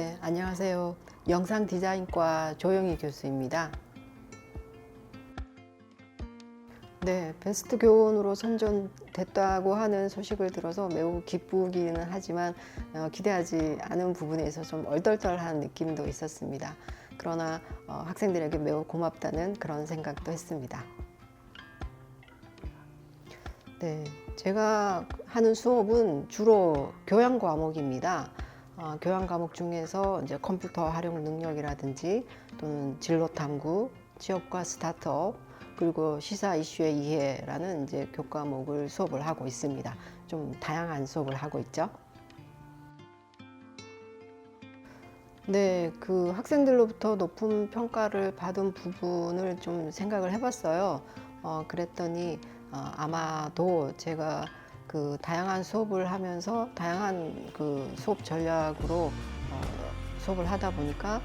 네, 안녕하세요. 영상 디자인과 조영희 교수입니다. 네, 베스트 교원으로 선정됐다고 하는 소식을 들어서 매우 기쁘기는 하지만 어, 기대하지 않은 부분에 있어서 좀 얼떨떨한 느낌도 있었습니다. 그러나 어, 학생들에게 매우 고맙다는 그런 생각도 했습니다. 네, 제가 하는 수업은 주로 교양 과목입니다. 어, 교양 과목 중에서 이제 컴퓨터 활용 능력이라든지 또는 진로 탐구, 취업과 스타트업, 그리고 시사 이슈의 이해라는 이제 교과목을 수업을 하고 있습니다. 좀 다양한 수업을 하고 있죠. 네, 그 학생들로부터 높은 평가를 받은 부분을 좀 생각을 해봤어요. 어, 그랬더니 어, 아마도 제가 그 다양한 수업을 하면서 다양한 그 수업 전략으로 어, 수업을 하다 보니까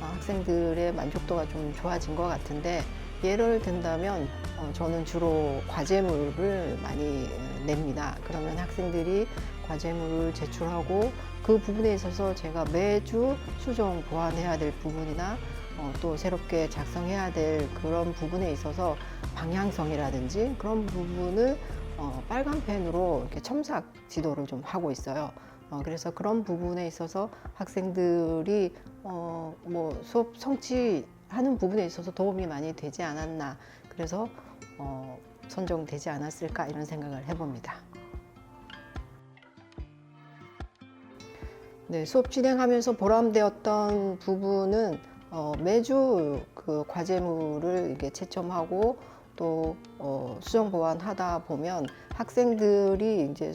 어, 학생들의 만족도가 좀 좋아진 것 같은데 예를 든다면 어, 저는 주로 과제물을 많이 에, 냅니다. 그러면 학생들이 과제물을 제출하고 그 부분에 있어서 제가 매주 수정 보완해야 될 부분이나 어, 또 새롭게 작성해야 될 그런 부분에 있어서 방향성이라든지 그런 부분을 어, 빨간 펜으로 이렇게 첨삭 지도를 좀 하고 있어요. 어, 그래서 그런 부분에 있어서 학생들이 어, 뭐 수업 성취하는 부분에 있어서 도움이 많이 되지 않았나. 그래서 어, 선정되지 않았을까 이런 생각을 해봅니다. 네, 수업 진행하면서 보람되었던 부분은 어, 매주 그 과제물을 이게 채점하고 또 어, 수정 보완하다 보면 학생들이 이제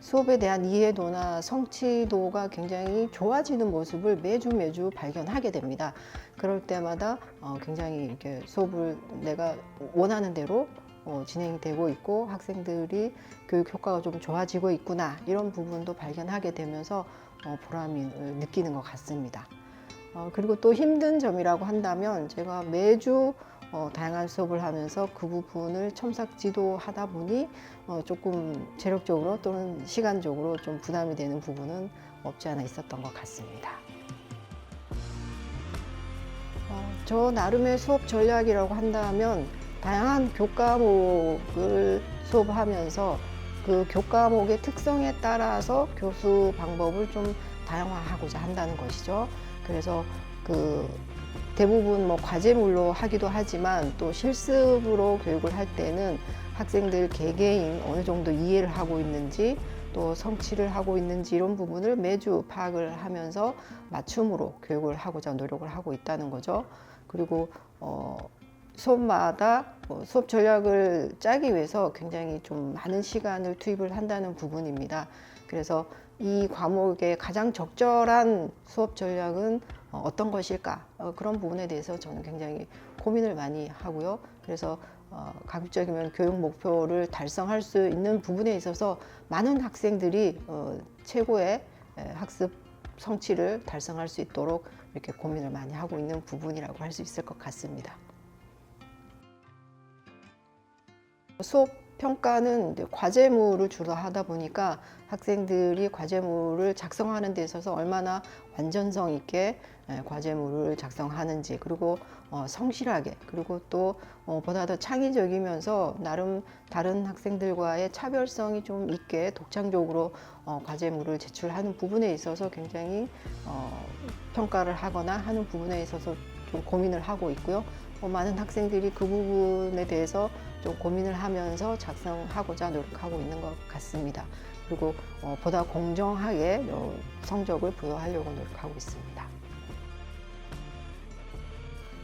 수업에 대한 이해도나 성취도가 굉장히 좋아지는 모습을 매주 매주 발견하게 됩니다. 그럴 때마다 어, 굉장히 이렇게 수업을 내가 원하는 대로 어, 진행이 되고 있고 학생들이 교육 효과가 좀 좋아지고 있구나 이런 부분도 발견하게 되면서 어, 보람을 느끼는 것 같습니다. 어, 그리고 또 힘든 점이라고 한다면 제가 매주 어, 다양한 수업을 하면서 그 부분을 첨삭 지도 하다 보니 어, 조금 체력적으로 또는 시간적으로 좀 부담이 되는 부분은 없지 않아 있었던 것 같습니다. 어, 저 나름의 수업 전략이라고 한다면 다양한 교과목을 수업하면서 그 교과목의 특성에 따라서 교수 방법을 좀 다양화하고자 한다는 것이죠. 그래서 그 대부분 뭐 과제물로 하기도 하지만 또 실습으로 교육을 할 때는 학생들 개개인 어느 정도 이해를 하고 있는지 또 성취를 하고 있는지 이런 부분을 매주 파악을 하면서 맞춤으로 교육을 하고자 노력을 하고 있다는 거죠. 그리고 어, 수업마다 뭐 수업 전략을 짜기 위해서 굉장히 좀 많은 시간을 투입을 한다는 부분입니다. 그래서 이 과목의 가장 적절한 수업 전략은 어, 어떤 것일까 어, 그런 부분에 대해서 저는 굉장히 고민을 많이 하고요. 그래서 어, 가급적이면 교육 목표를 달성할 수 있는 부분에 있어서 많은 학생들이 어, 최고의 에, 학습 성취를 달성할 수 있도록 이렇게 고민을 많이 하고 있는 부분이라고 할 수 있을 것 같습니다. 수업 평가는 과제물을 주로 하다 보니까 학생들이 과제물을 작성하는 데 있어서 얼마나 완전성 있게 예, 과제물을 작성하는지 그리고 어, 성실하게 그리고 또 어, 보다 더 창의적이면서 나름 다른 학생들과의 차별성이 좀 있게 독창적으로 어, 과제물을 제출하는 부분에 있어서 굉장히 어, 평가를 하거나 하는 부분에 있어서 좀 고민을 하고 있고요. 어, 많은 학생들이 그 부분에 대해서 좀 고민을 하면서 작성하고자 노력하고 있는 것 같습니다. 그리고 어, 보다 공정하게 어, 성적을 부여하려고 노력하고 있습니다.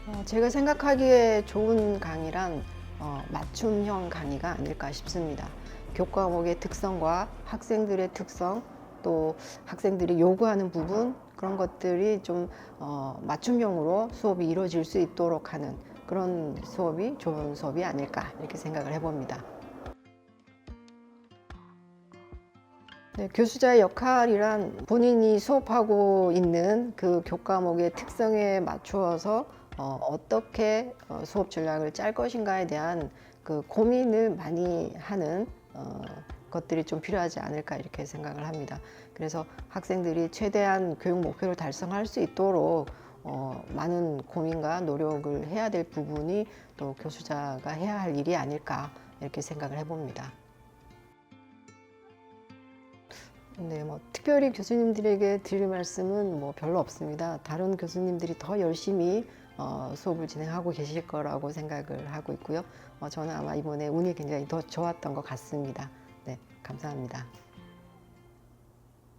어, 제가 생각하기에 좋은 강의란 어, 맞춤형 강의가 아닐까 싶습니다. 교과목의 특성과 학생들의 특성, 또 학생들이 요구하는 부분 그런 것들이 좀 어, 맞춤형으로 수업이 이루어질 수 있도록 하는 그런 수업이 좋은 수업이 아닐까 이렇게 생각을 해봅니다. 네, 교수자의 역할이란 본인이 수업하고 있는 그 교과목의 특성에 맞추어서 어, 떻게 어, 수업 전략을 짤 것인가에 대한 그 고민을 많이 하는 어, 것들이 좀 필요하지 않을까 이렇게 생각을 합니다. 그래서 학생들이 최대한 교육 목표를 달성할 수 있도록 어, 많은 고민과 노력을 해야 될 부분이 또 교수자가 해야 할 일이 아닐까 이렇게 생각을 해봅니다. 네, 뭐 특별히 교수님들에게 드릴 말씀은 뭐 별로 없습니다. 다른 교수님들이 더 열심히 어, 수업을 진행하고 계실 거라고 생각을 하고 있고요. 어, 저는 아마 이번에 운이 굉장히 더 좋았던 것 같습니다. 네, 감사합니다.